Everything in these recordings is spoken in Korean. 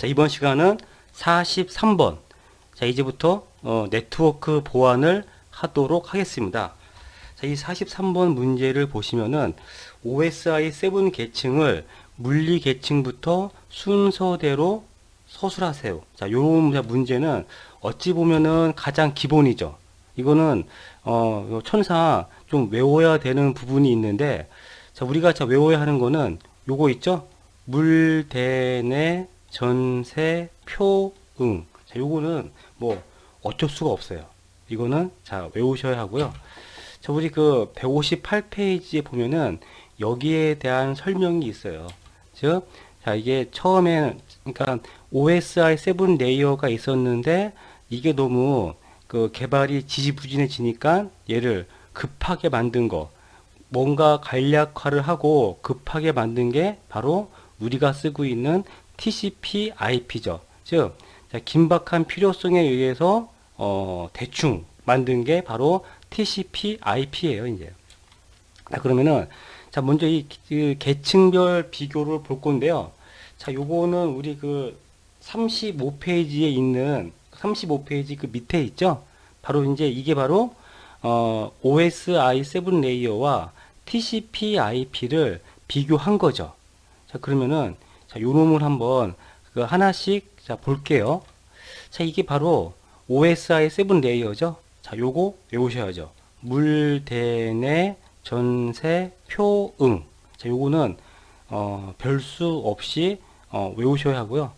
자, 이번 시간은 43번. 자, 이제부터 어, 네트워크 보안을 하도록 하겠습니다. 자, 이 43번 문제를 보시면은 OSI 7 계층을 물리 계층부터 순서대로 서술하세요. 자, 요런 문제는 어찌 보면은 가장 기본이죠. 이거는 어, 요 천상 좀 외워야 되는 부분이 있는데 자, 우리가 자 외워야 하는 거는 요거 있죠? 물, 대, 내, 전세, 표, 응. 자, 요거는 뭐 어쩔 수가 없어요. 이거는 자 외우셔야 하고요. 자, 우리 그 158페이지에 보면은 여기에 대한 설명이 있어요. 즉, 자, 이게 처음에, 그러니까 OSI 7 레이어가 있었는데 이게 너무 그 개발이 지지부진해지니까 얘를 급하게 만든 거, 뭔가 간략화를 하고 급하게 만든 게 바로 우리가 쓰고 있는 TCP IP죠. 즉, 자, 긴박한 필요성에 의해서 어, 대충 만든 게 바로 TCP IP예요, 이제. 자, 그러면은 자, 먼저 이그 계층별 비교를 볼 건데요. 자, 요거는 우리 그 35페이지에 있는 35페이지 그 밑에 있죠? 바로 이제 이게 바로 어, OSI 7 레이어와 TCP IP를 비교한 거죠. 자, 그러면은 자, 요 놈을 한번 그 하나씩 자, 볼게요. 자, 이게 바로 OSI 7 레이어죠. 자, 요거 외우셔야죠. 물, 대, 내, 전세, 표, 응. 자, 요거는 어, 별수 없이 어, 외우셔야 하고요.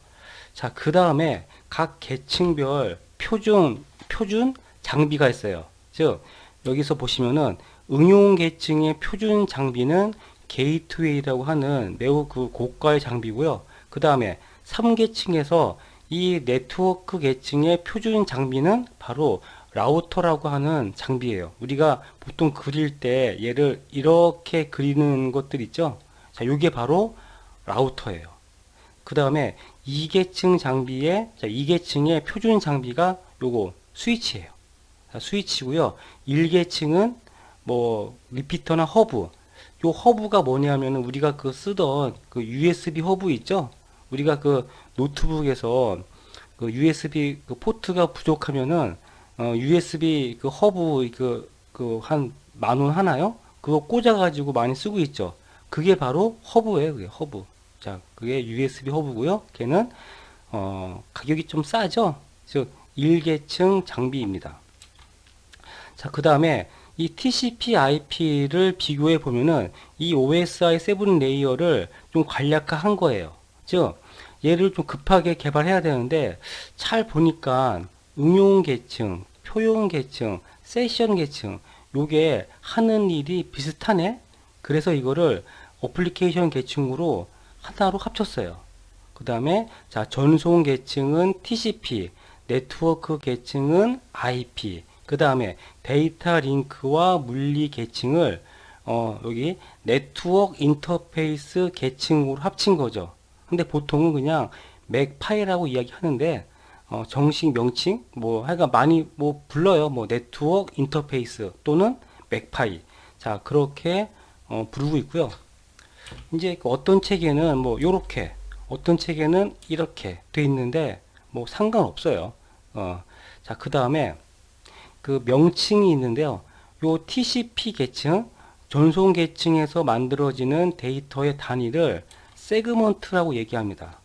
자, 그 다음에 각 계층별 표준, 표준 장비가 있어요. 즉, 여기서 보시면은 응용 계층의 표준 장비는 게이트웨이라고 하는 매우 그 고가의 장비고요. 그 다음에 3계층에서 이 네트워크 계층의 표준 장비는 바로 라우터라고 하는 장비예요. 우리가 보통 그릴 때 얘를 이렇게 그리는 것들 있죠. 자, 요게 바로 라우터예요. 그 다음에 2계층 장비의 자, 2계층의 표준 장비가 요거 스위치예요. 자, 스위치고요. 1계층은 뭐 리피터나 허브. 요 허브가 뭐냐면은 우리가 그 쓰던 그 USB 허브 있죠? 우리가 그 노트북에서 그 USB 그 포트가 부족하면은 어, USB 그 허브 그 그 한 만 원 하나요? 그거 꽂아 가지고 많이 쓰고 있죠. 그게 바로 허브예요. 그게 허브. 자, 그게 USB 허브고요. 걔는 어, 가격이 좀 싸죠. 즉 1계층 장비입니다. 자, 그 다음에 이 TCP IP를 비교해 보면은 이 OSI 7 레이어를 좀 간략화한 거예요. 즉 얘를 좀 급하게 개발해야 되는데 잘 보니까 응용 계층, 표용 계층, 세션 계층 요게 하는 일이 비슷하네. 그래서 이거를 어플리케이션 계층으로 하나로 합쳤어요. 그 다음에 자 전송 계층은 TCP, 네트워크 계층은 IP, 그 다음에 데이터 링크와 물리 계층을 어, 여기 네트워크 인터페이스 계층으로 합친 거죠. 근데 보통은 그냥 맥파이라고 이야기하는데 어, 정식 명칭 뭐 하여간 많이 뭐 불러요. 뭐 네트워크 인터페이스 또는 맥파이. 자, 그렇게 어, 부르고 있고요. 이제 그 어떤 책에는 뭐 요렇게 어떤 책에는 이렇게 돼 있는데 뭐 상관없어요. 어, 자, 그 다음에 그 명칭이 있는데요. 요 TCP 계층 전송 계층에서 만들어지는 데이터의 단위를 세그먼트라고 얘기합니다.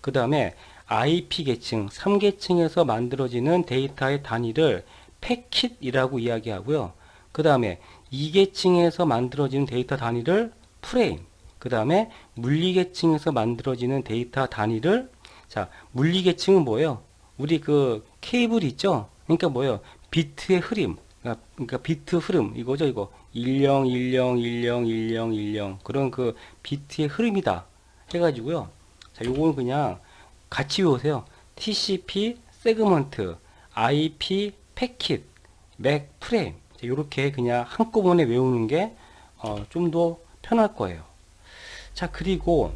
그 다음에 IP 계층, 3계층에서 만들어지는 데이터의 단위를 패킷이라고 이야기하고요. 그 다음에 2계층에서 만들어지는 데이터 단위를 프레임, 그 다음에 물리계층에서 만들어지는 데이터 단위를 자 물리 계층은 뭐예요? 우리 그 케이블 있죠? 그러니까 뭐예요? 비트의 흐름, 그러니까, 그러니까 비트 흐름 이거죠 이거 10, 10, 10, 10, 10 그런 그 비트의 흐름이다 해가지고요. 자 요거는 그냥 같이 외우세요. TCP 세그먼트, IP 패킷, 맥 프레임 이렇게 그냥 한꺼번에 외우는 게 어, 좀더 편할 거예요. 자 그리고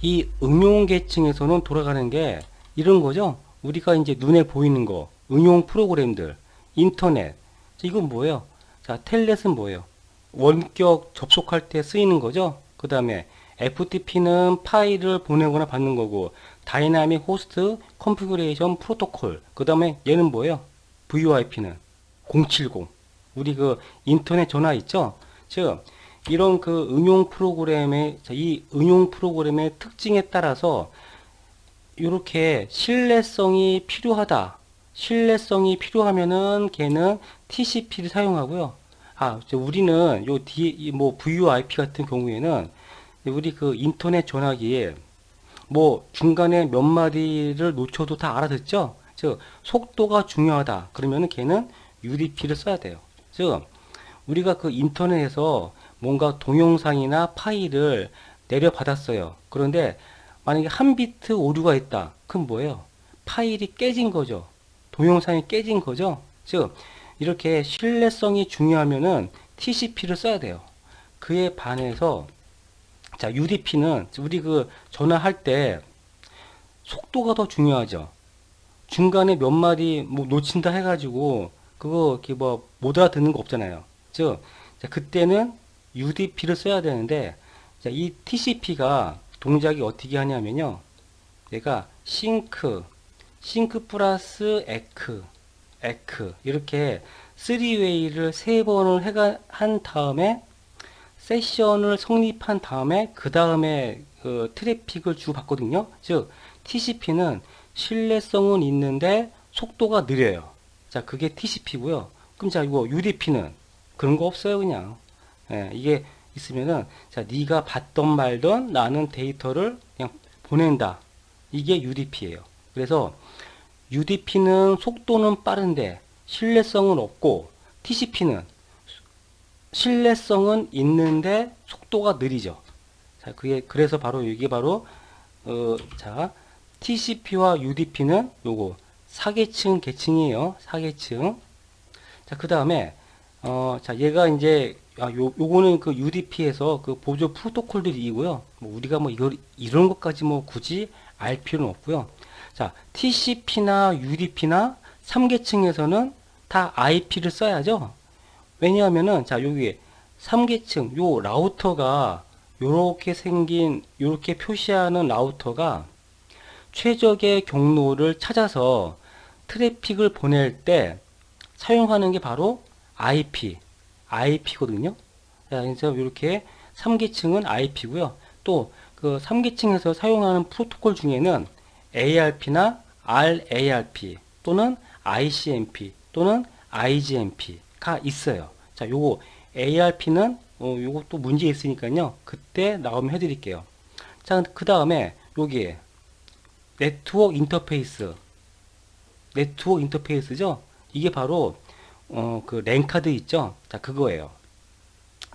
이 응용 계층에서는 돌아가는 게 이런 거죠. 우리가 이제 눈에 보이는 거, 응용 프로그램들, 인터넷. 자, 이건 뭐예요? 자, 텔넷은 뭐예요? 원격 접속할 때 쓰이는 거죠. 그 다음에 FTP는 파일을 보내거나 받는 거고 다이나믹 호스트 컨피그레이션 프로토콜 그 다음에 얘는 뭐예요? VoIP는 070 우리 그 인터넷 전화 있죠? 즉 이런 그 응용 프로그램의 자, 이 응용 프로그램의 특징에 따라서 이렇게 신뢰성이 필요하다. 신뢰성이 필요하면은 걔는 TCP를 사용하고요. 아, 저 우리는 요 D, 이뭐 VoIP 같은 경우에는 우리 그 인터넷 전화기에 뭐 중간에 몇 마디를 놓쳐도 다 알아듣죠? 즉 속도가 중요하다. 그러면은 걔는 UDP를 써야 돼요. 즉 우리가 그 인터넷에서 뭔가 동영상이나 파일을 내려받았어요. 그런데 만약에 한 비트 오류가 있다. 그럼 뭐예요? 파일이 깨진 거죠. 동영상이 깨진 거죠. 즉 이렇게 신뢰성이 중요하면은 TCP를 써야 돼요. 그에 반해서 자 UDP는 우리 그 전화할 때 속도가 더 중요하죠. 중간에 몇 마디 뭐 놓친다 해가지고 그거 이렇게 뭐 못 알아듣는 거 없잖아요. 즉 자, 그때는 UDP를 써야 되는데 자, 이 TCP가 동작이 어떻게 하냐면요. 얘가 싱크, 싱크 플러스 에크, 에크 이렇게 3웨이를 세 번을 해가 한 다음에 세션을 성립한 다음에 그 다음에 그 트래픽을 주고받거든요. 즉 TCP는 신뢰성은 있는데 속도가 느려요. 자, 그게 TCP고요. 그럼 자, 이거 UDP는 그런 거 없어요, 그냥. 예, 이게 있으면은 자, 네가 받던 말던 나는 데이터를 그냥 보낸다. 이게 UDP예요. 그래서 UDP는 속도는 빠른데 신뢰성은 없고 TCP는 신뢰성은 있는데 속도가 느리죠. 자, 그게 그래서 바로 이게 바로 어, 자, TCP와 UDP는 요거 사계층 계층이에요. 사계층. 자, 그 다음에 어, 자, 얘가 이제 아, 요 요거는 그 UDP에서 그 보조 프로토콜들이고요. 뭐 우리가 뭐 이걸 이런 것까지 뭐 굳이 알 필요는 없고요. 자, TCP나 UDP나 3계층에서는 다 IP를 써야죠. 왜냐하면은 자 여기 3계층 요 라우터가 요렇게 생긴 요렇게 표시하는 라우터가 최적의 경로를 찾아서 트래픽을 보낼 때 사용하는 게 바로 IP, IP거든요. 그래서 이렇게 3계층은 IP고요. 또 그 3계층에서 사용하는 프로토콜 중에는 ARP나 RARP 또는 ICMP 또는 IGMP가 있어요. 자, 요거 ARP는 어, 요것도 문제 있으니까요. 그때 나오면 해드릴게요. 자, 그 다음에 여기 네트워크 인터페이스, 네트워크 인터페이스죠. 이게 바로 어, 그 랜카드 있죠. 자, 그거예요.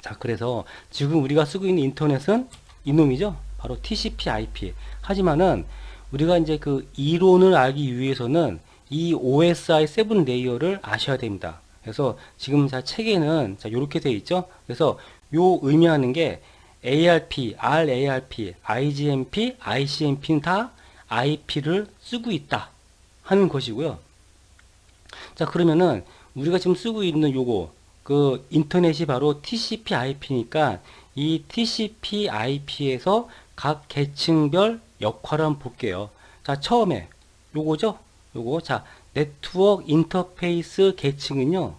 자, 그래서 지금 우리가 쓰고 있는 인터넷은 이놈이죠. 바로 TCP/IP. 하지만은 우리가 이제 그 이론을 알기 위해서는 이 OSI 7 레이어를 아셔야 됩니다. 그래서 지금 자 책에는 자 이렇게 되어 있죠. 그래서 요 의미하는 게 ARP, RARP, IGMP, ICMP는 다 IP를 쓰고 있다 하는 것이고요. 자 그러면은 우리가 지금 쓰고 있는 요거 그 인터넷이 바로 TCP/IP니까 이 TCP/IP에서 각 계층별 역할을 한번 볼게요. 자 처음에 요거죠. 요거 자 네트워크 인터페이스 계층은요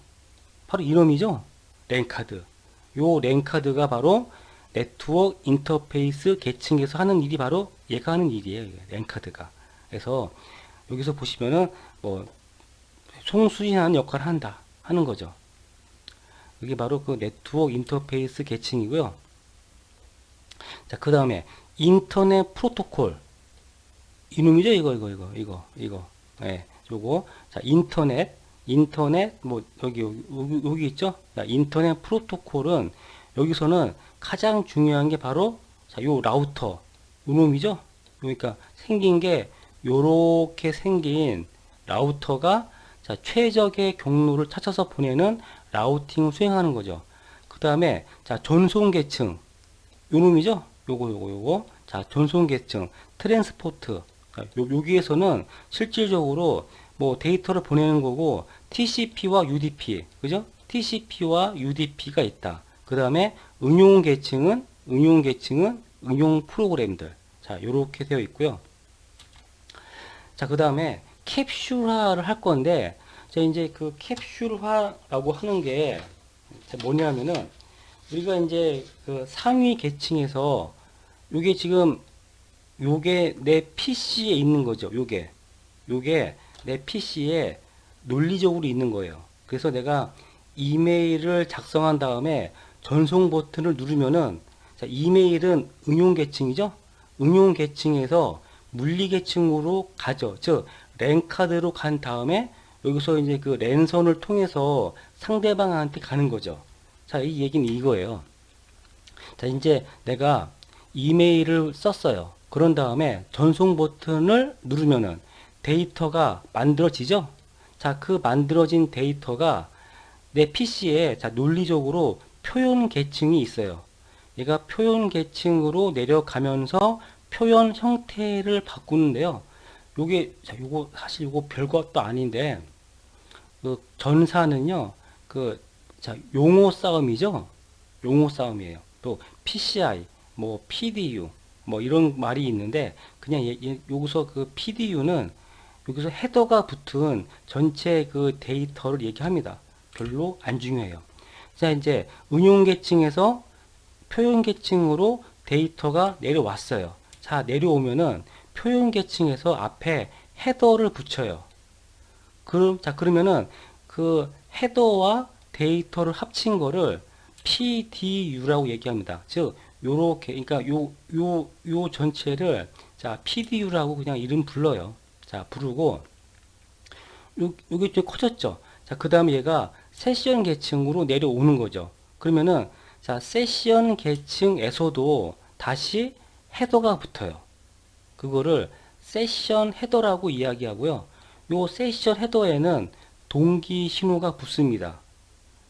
바로 이놈이죠. 랜카드. 요 랜카드가 바로 네트워크 인터페이스 계층에서 하는 일이 바로 얘가 하는 일이에요. 랜카드가. 그래서 여기서 보시면은 뭐 송수신하는 역할을 한다 하는 거죠. 이게 바로 그 네트워크 인터페이스 계층이고요. 자, 그 다음에 인터넷 프로토콜. 이놈이죠? 이거, 이거, 이거, 이거, 이거. 예, 요거. 자, 인터넷, 인터넷, 뭐, 여기, 여기, 여기 있죠? 자, 인터넷 프로토콜은 여기서는 가장 중요한 게 바로, 자, 요 라우터. 이놈이죠? 그러니까 생긴 게 요렇게 생긴 라우터가 자, 최적의 경로를 찾아서 보내는 라우팅을 수행하는 거죠. 그 다음에, 자, 전송 계층. 요 놈이죠? 요거, 요거, 요거. 자, 전송 계층. 트랜스포트. 자, 요, 여기에서는 실질적으로 뭐 데이터를 보내는 거고, TCP와 UDP. 그죠? TCP와 UDP가 있다. 그 다음에 응용 계층은, 응용 계층은 응용 프로그램들. 자, 요렇게 되어 있고요. 자, 그 다음에 캡슐화를 할 건데, 자, 이제 그 캡슐화라고 하는 게 뭐냐면은, 우리가 이제 그 상위 계층에서, 요게 지금, 요게 내 PC에 있는 거죠. 요게. 요게 내 PC에 논리적으로 있는 거예요. 그래서 내가 이메일을 작성한 다음에 전송 버튼을 누르면은, 자, 이메일은 응용 계층이죠? 응용 계층에서 물리 계층으로 가죠. 즉, 랜카드로 간 다음에 여기서 이제 그 랜선을 통해서 상대방한테 가는 거죠. 자, 이 얘기는 이거예요. 자, 이제 내가 이메일을 썼어요. 그런 다음에 전송 버튼을 누르면은 데이터가 만들어지죠? 자, 그 만들어진 데이터가 내 PC에 자, 논리적으로 표현 계층이 있어요. 얘가 표현 계층으로 내려가면서 표현 형태를 바꾸는데요. 요게 자, 요거 사실 요거 별것도 아닌데 그 전사는요. 그 자, 용어 싸움이죠. 용어 싸움이에요. 또 PCI, 뭐 PDU, 뭐 이런 말이 있는데 그냥 얘- 얘- 여기서 그 PDU는 여기서 헤더가 붙은 전체 그 데이터를 얘기합니다. 별로 안 중요해요. 자, 이제 응용 계층에서 표현 계층으로 데이터가 내려왔어요. 자, 내려오면은 표현 계층에서 앞에 헤더를 붙여요. 그럼, 자, 그러면은 그 헤더와 데이터를 합친 거를 PDU라고 얘기합니다. 즉, 요렇게, 그러니까 요, 요, 요 전체를 자, PDU라고 그냥 이름 불러요. 자, 부르고, 요, 요게 좀 커졌죠? 자, 그 다음에 얘가 세션 계층으로 내려오는 거죠. 그러면은, 자, 세션 계층에서도 다시 헤더가 붙어요. 그거를 세션 헤더라고 이야기하고요. 요 세션 헤더에는 동기 신호가 붙습니다.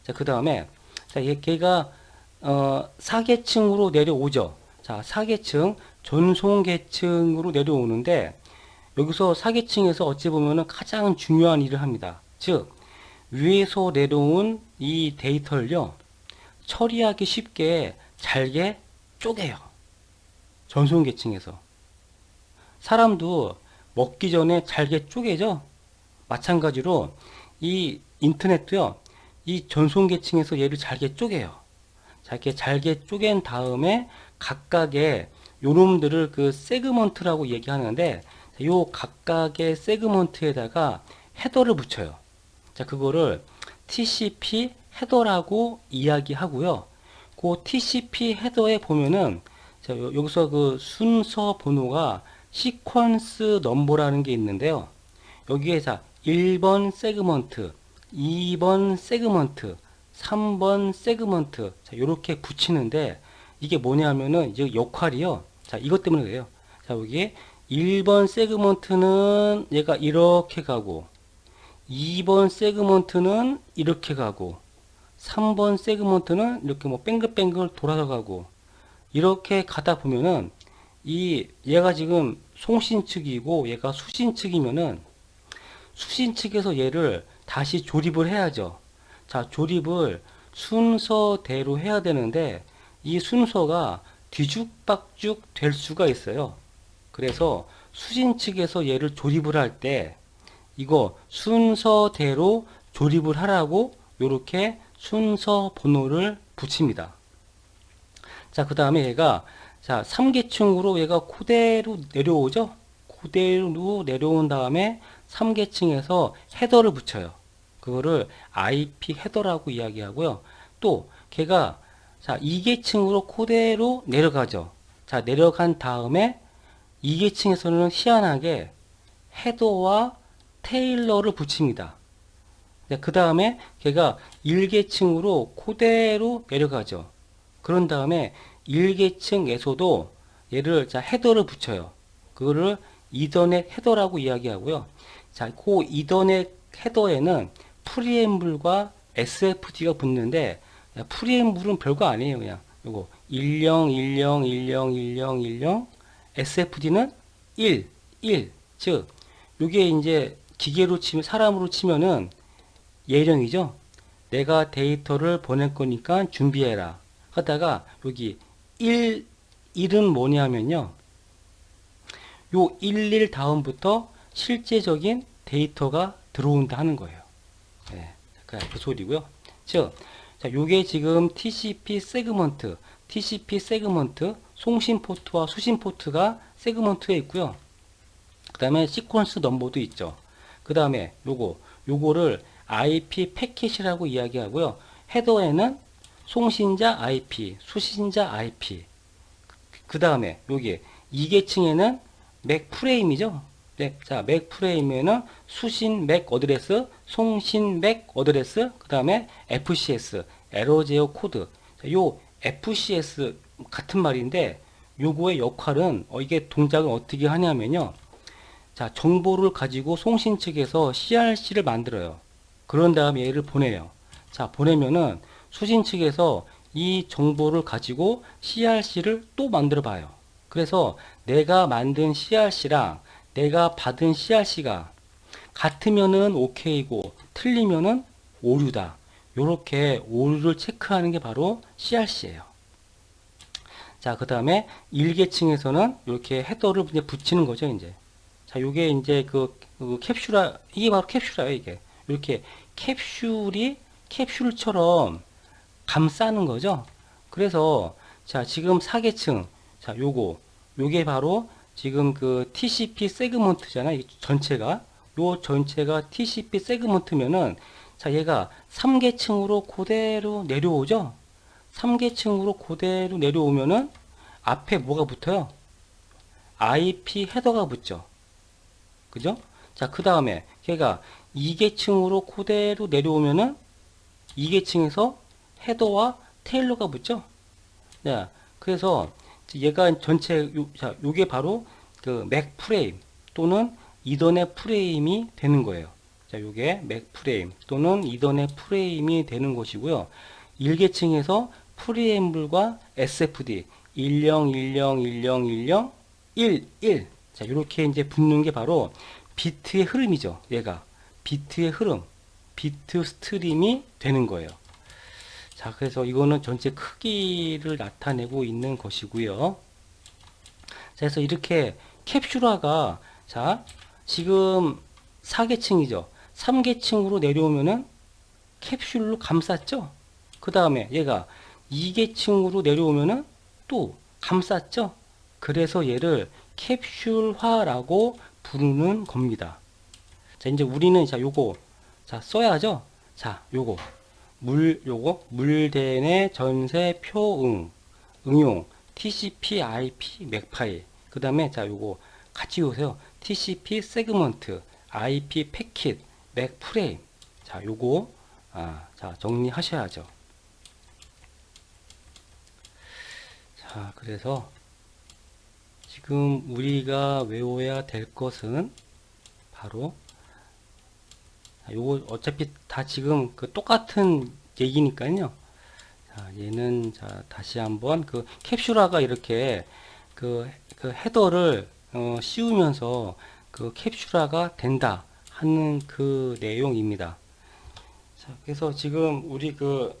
자, 그 다음에, 자, 얘, 걔가, 어, 4계층으로 내려오죠. 자, 4계층, 전송 계층으로 내려오는데, 여기서 4계층에서 어찌 보면은 가장 중요한 일을 합니다. 즉, 위에서 내려온 이 데이터를요, 처리하기 쉽게 잘게 쪼개요. 전송 계층에서. 사람도 먹기 전에 잘게 쪼개죠? 마찬가지로 이 인터넷도요, 이 전송 계층에서 얘를 잘게 쪼개요. 잘게 잘게 쪼갠 다음에 각각의 요놈들을 그 세그먼트라고 얘기하는데 요 각각의 세그먼트에다가 헤더를 붙여요. 자, 그거를 TCP 헤더라고 이야기하고요. 그 TCP 헤더에 보면은 자, 요- 여기서 그 순서 번호가 시퀀스 넘버라는 게 있는데요. 여기에 자 1번 세그먼트, 2번 세그먼트, 3번 세그먼트 자 요렇게 붙이는데 이게 뭐냐면은 이제 역할이요. 자 이것 때문에 그래요. 자 여기 1번 세그먼트는 얘가 이렇게 가고 2번 세그먼트는 이렇게 가고 3번 세그먼트는 이렇게 뭐 뱅글뱅글 돌아서 가고 이렇게 가다 보면은 이 얘가 지금 송신 측이고 얘가 수신 측이면은 수신 측에서 얘를 다시 조립을 해야죠. 자, 조립을 순서대로 해야 되는데 이 순서가 뒤죽박죽 될 수가 있어요. 그래서 수신 측에서 얘를 조립을 할 때 이거 순서대로 조립을 하라고 이렇게 순서 번호를 붙입니다. 자, 그 다음에 얘가 자, 3계층으로 얘가 그대로 내려오죠? 그대로 내려온 다음에 3계층에서 헤더를 붙여요. 그거를 IP 헤더라고 이야기하고요. 또 걔가 자, 2계층으로 그대로 내려가죠. 자, 내려간 다음에 2계층에서는 희한하게 헤더와 테일러를 붙입니다. 그 다음에 걔가 1계층으로 그대로 내려가죠. 그런 다음에 1계층에서도 얘를 자 헤더를 붙여요. 그거를 이더넷 헤더라고 이야기하고요. 자, 그 이더넷 헤더에는 프리엠블과 SFD가 붙는데 야, 프리엠블은 별거 아니에요. 그냥 요거 10 10 10 10 10 SFD는 1 1 즉 요게 이제 기계로 치면 사람으로 치면은 예령이죠. 내가 데이터를 보낼 거니까 준비해라. 하다가 여기 1, 1은 뭐냐면요. 요 11 다음부터 실제적인 데이터가 들어온다 하는 거예요. 네, 그, 그 소리고요. 즉, 자, 요게 지금 TCP 세그먼트, TCP 세그먼트, 송신 포트와 수신 포트가 세그먼트에 있고요. 그 다음에 시퀀스 넘버도 있죠. 그 다음에 요거, 요거를 IP 패킷이라고 이야기하고요. 헤더에는 송신자 IP, 수신자 IP. 그 다음에 여기 2계층에는 맥 프레임이죠. 맥, 자, 맥 프레임에는 수신 맥 어드레스, 송신 맥 어드레스, 그 다음에 FCS, 에러제어 코드. 자, 요 FCS 같은 말인데 요거의 역할은 어, 이게 동작을 어떻게 하냐면요. 자, 정보를 가지고 송신 측에서 CRC를 만들어요. 그런 다음에 얘를 보내요. 자, 보내면은 수신 측에서 이 정보를 가지고 CRC를 또 만들어 봐요. 그래서 내가 만든 CRC랑 내가 받은 CRC가 같으면은 오케이고 틀리면은 오류다. 요렇게 오류를 체크하는 게 바로 CRC예요. 자, 그 다음에 일계층에서는 이렇게 헤더를 이제 붙이는 거죠, 이제. 자, 요게 이제 그, 그 캡슐화, 이게 바로 캡슐화예요, 이게. 이렇게 캡슐이 캡슐처럼 감싸는 거죠. 그래서 자, 지금 4계층. 자, 요거. 요게 바로 지금 그 TCP 세그먼트잖아. 이 전체가. 요 전체가 TCP 세그먼트면은 자, 얘가 3계층으로 그대로 내려오죠. 3계층으로 그대로 내려오면은 앞에 뭐가 붙어요? IP 헤더가 붙죠. 그죠? 자, 그 다음에 걔가 2계층으로 그대로 내려오면은 2계층에서 헤더와 테일러가 붙죠. 네. 그래서 얘가 전체 요, 자, 요게 바로 그 맥 프레임 또는 이더넷 프레임이 되는 거예요. 자, 요게 맥 프레임 또는 이더넷 프레임이 되는 것이고요. 1계층에서 프리엠블과 SFD 10 10 10 10 1 1 자, 요렇게 이제 붙는 게 바로 비트의 흐름이죠. 얘가 비트의 흐름, 비트 스트림이 되는 거예요. 자, 그래서 이거는 전체 크기를 나타내고 있는 것이고요. 자, 그래서 이렇게 캡슐화가 자, 지금 4계층이죠. 3계층으로 내려오면은 캡슐로 감쌌죠. 그 다음에 얘가 2계층으로 내려오면은 또 감쌌죠. 그래서 얘를 캡슐화라고 부르는 겁니다. 자, 이제 우리는 자, 요거 자, 써야죠. 자, 요거 물 요거 물대내 전세 표응 응용 TCP IP 맥파일 그 다음에 자 요거 같이 오세요. TCP 세그먼트 IP 패킷 맥 프레임 자 요거 아, 자 정리하셔야죠. 자 그래서 지금 우리가 외워야 될 것은 바로 자, 요거 어차피 다 지금 그 똑같은 얘기니까요. 자, 얘는 자 다시 한번 그 캡슐화가 이렇게 그, 그 헤더를 어, 씌우면서 그 캡슐화가 된다 하는 그 내용입니다. 자, 그래서 지금 우리 그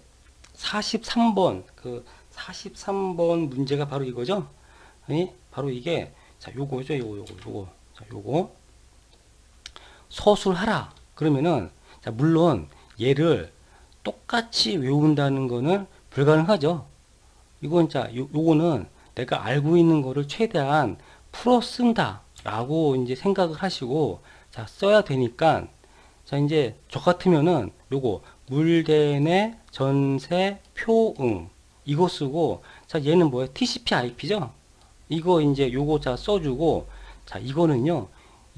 43번 그 43번 문제가 바로 이거죠. 아니, 바로 이게 자 요거죠, 요거 요거 요거 자 요거 서술하라. 그러면은 자 물론 얘를 똑같이 외운다는 거는 불가능하죠. 이건 자 요, 요거는 내가 알고 있는 거를 최대한 풀어 쓴다 라고 이제 생각을 하시고 자 써야 되니까 자 이제 저 같으면은 요거 물대내 전세 표응 이거 쓰고 자 얘는 뭐예요 TCP IP죠 이거 이제 요거 자 써주고 자 이거는요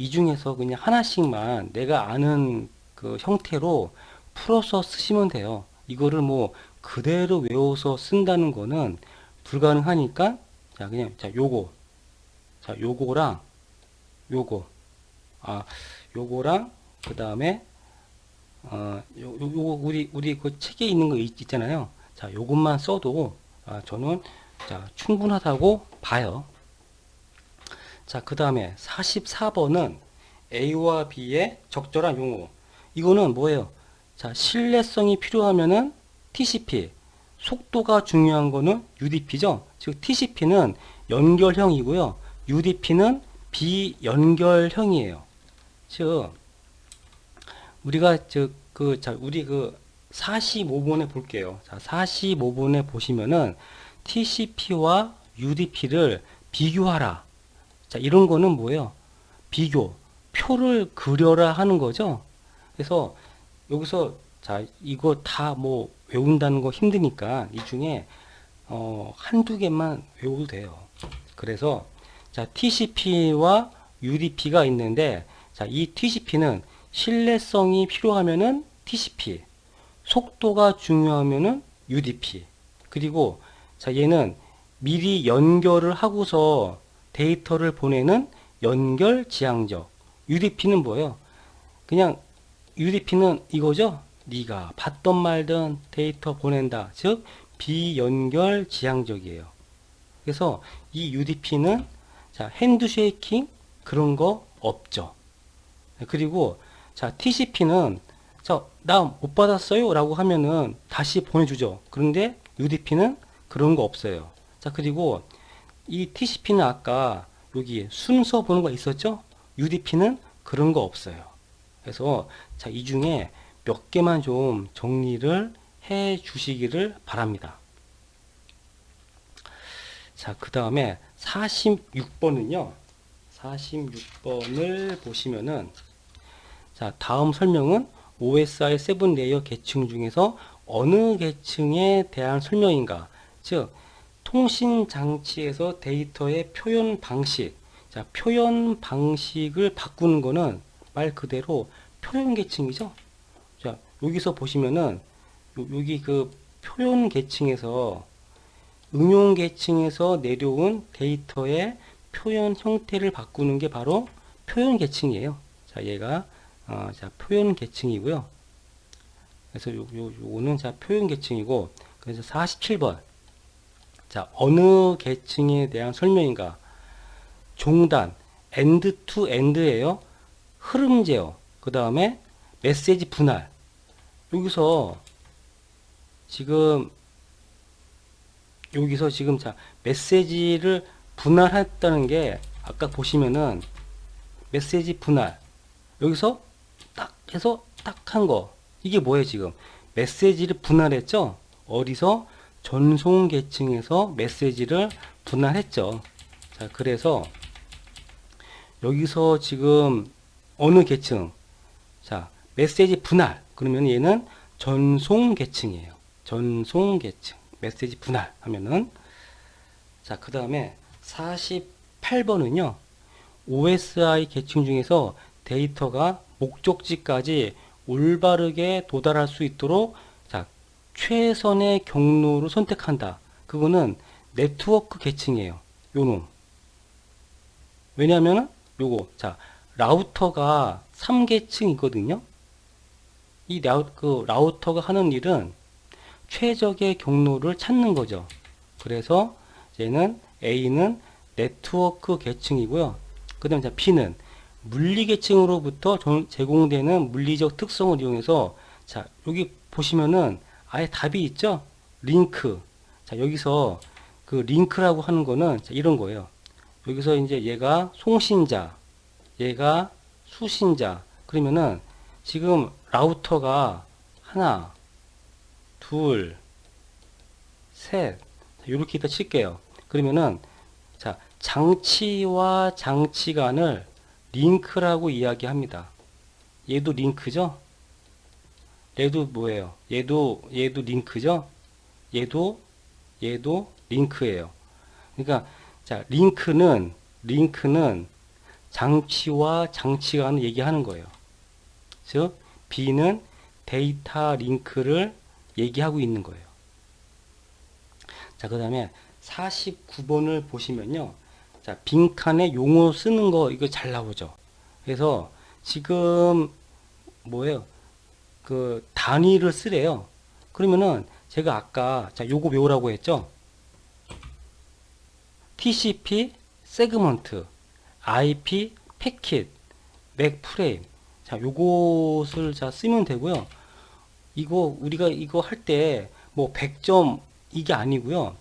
이 중에서 그냥 하나씩만 내가 아는 그 형태로 풀어서 쓰시면 돼요. 이거를 뭐 그대로 외워서 쓴다는 거는 불가능하니까 자 그냥 자 요거. 자 요거랑 요거. 아 요거랑 그 다음에 어 요, 요, 거 우리 우리 그 책에 있는 거 있, 있잖아요. 자 요것만 써도 아, 저는 자 충분하다고 봐요 자 그 다음에 44번은 A와 B의 적절한 용어 이거는 뭐예요 자 신뢰성이 필요하면은 TCP 속도가 중요한 거는 UDP죠 즉 TCP는 연결형이고요. UDP는 비연결형이에요. 즉 우리가 즉그자 우리 그 45번에 볼게요. 자, 45번에 보시면은 TCP와 UDP를 비교하라. 자, 이런 거는 뭐예요? 비교, 표를 그려라 하는 거죠. 그래서 여기서 자, 이거 다 뭐 외운다는 거 힘드니까 이 중에 어, 한두 개만 외워도 돼요. 그래서 자, TCP와 UDP가 있는데 자, 이 TCP는 신뢰성이 필요하면은 TCP, 속도가 중요하면은 UDP. 그리고 자, 얘는 미리 연결을 하고서 데이터를 보내는 연결 지향적. UDP는 뭐예요? 그냥 UDP는 이거죠. 네가 받던 말든 데이터 보낸다. 즉 비연결 지향적이에요. 그래서 이 UDP는 자, 핸드 쉐이킹 그런 거 없죠. 그리고 자, TCP는 자, 나 못 받았어요 라고 하면은 다시 보내주죠. 그런데 UDP는 그런 거 없어요. 자, 그리고 이 TCP는 아까 여기 순서 보는 거 있었죠? UDP는 그런 거 없어요. 그래서 자, 이 중에 몇 개만 좀 정리를 해 주시기를 바랍니다. 자, 그 다음에 46번은요. 46번을 보시면은 자, 다음 설명은 OSI 7 레이어 계층 중에서 어느 계층에 대한 설명인가? 즉, 통신 장치에서 데이터의 표현 방식. 자, 표현 방식을 바꾸는 거는 말 그대로 표현 계층이죠. 자, 여기서 보시면은 요- 여기 그 표현 계층에서 응용 계층에서 내려온 데이터의 표현 형태를 바꾸는 게 바로 표현 계층이에요. 자, 얘가 어, 자, 표현 계층이고요. 그래서 요, 요, 요거는 자, 표현 계층이고 그래서 47번. 자, 어느 계층에 대한 설명인가? 종단, end to end예요. 흐름 제어. 그 다음에 메시지 분할. 여기서 지금 여기서 지금 자 메시지를 분할했다는 게 아까 보시면은 메시지 분할 여기서 딱 해서 딱 한 거 이게 뭐예요 지금 메시지를 분할했죠 어디서 전송 계층에서 메시지를 분할했죠. 자 그래서 여기서 지금 어느 계층? 자 메시지 분할. 그러면 얘는 전송 계층이에요. 전송 계층. 메시지 분할 하면은. 자 그 다음에 48번은요. OSI 계층 중에서 데이터가 목적지까지 올바르게 도달할 수 있도록 자 최선의 경로를 선택한다 그거는 네트워크 계층이에요 요놈 왜냐하면 요거 자 라우터가 3계층이거든요 이 라우, 그 라우터가 하는 일은 최적의 경로를 찾는 거죠. 그래서 얘는 A는 네트워크 계층이고요. 그 다음에 B는 물리 계층으로부터 전- 제공되는 물리적 특성을 이용해서 자 여기 보시면은 아예 답이 있죠. 링크. 자 여기서 그 링크라고 하는 거는 자, 이런 거예요. 여기서 이제 얘가 송신자, 얘가 수신자. 그러면은 지금 라우터가 하나, 둘, 셋 이렇게 다 칠게요. 그러면은 자 장치와 장치 간을 링크라고 이야기합니다. 얘도 링크죠? 얘도 뭐예요? 얘도 얘도 링크죠? 얘도 얘도 링크예요. 그러니까 자 링크는 링크는 장치와 장치 간을 얘기하는 거예요. 즉 B는 데이터 링크를 얘기하고 있는 거예요. 자, 그 다음에 49번을 보시면요. 자, 빈칸에 용어 쓰는 거, 이거 잘 나오죠. 그래서 지금, 뭐예요? 그, 단위를 쓰래요. 그러면은, 제가 아까, 자, 요거 외우라고 했죠? TCP, 세그먼트, IP, 패킷, 맥 프레임. 자, 요것을 자, 쓰면 되고요. 이거 우리가 이거 할 때 뭐 100점 이게 아니고요.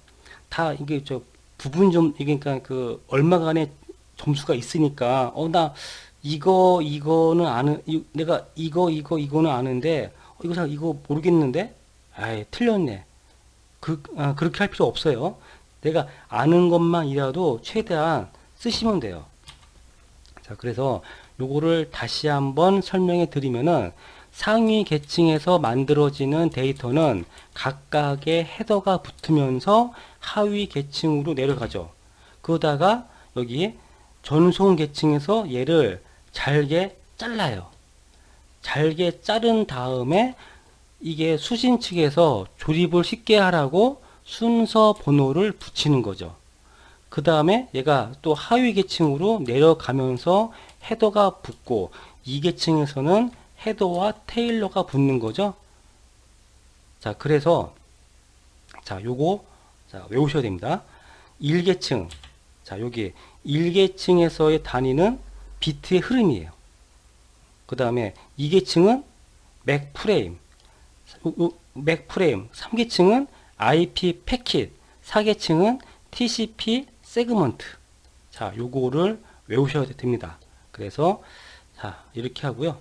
다 이게 저 부분 좀 이게 그러니까 그 얼마간의 점수가 있으니까 어나 이거 이거는 아는 이- 내가 이거 이거 이거는 아는데 어, 이거 잘 이거 모르겠는데? 아이 틀렸네. 그 아, 그렇게 할 필요 없어요. 내가 아는 것만이라도 최대한 쓰시면 돼요. 자 그래서 요거를 다시 한번 설명해 드리면은 상위 계층에서 만들어지는 데이터는 각각의 헤더가 붙으면서 하위 계층으로 내려가죠. 그러다가 여기 전송 계층에서 얘를 잘게 잘라요. 잘게 자른 다음에 이게 수신 측에서 조립을 쉽게 하라고 순서 번호를 붙이는 거죠. 그 다음에 얘가 또 하위 계층으로 내려가면서 헤더가 붙고 이 계층에서는 헤더와 테일러가 붙는 거죠. 자, 그래서 자, 요거 자, 외우셔야 됩니다. 1계층. 자, 여기 1계층에서의 단위는 비트의 흐름이에요. 그 다음에 2계층은 맥 프레임. 맥 프레임. 3계층은 IP 패킷. 4계층은 TCP 세그먼트. 자, 요거를 외우셔야 됩니다. 그래서 자, 이렇게 하고요.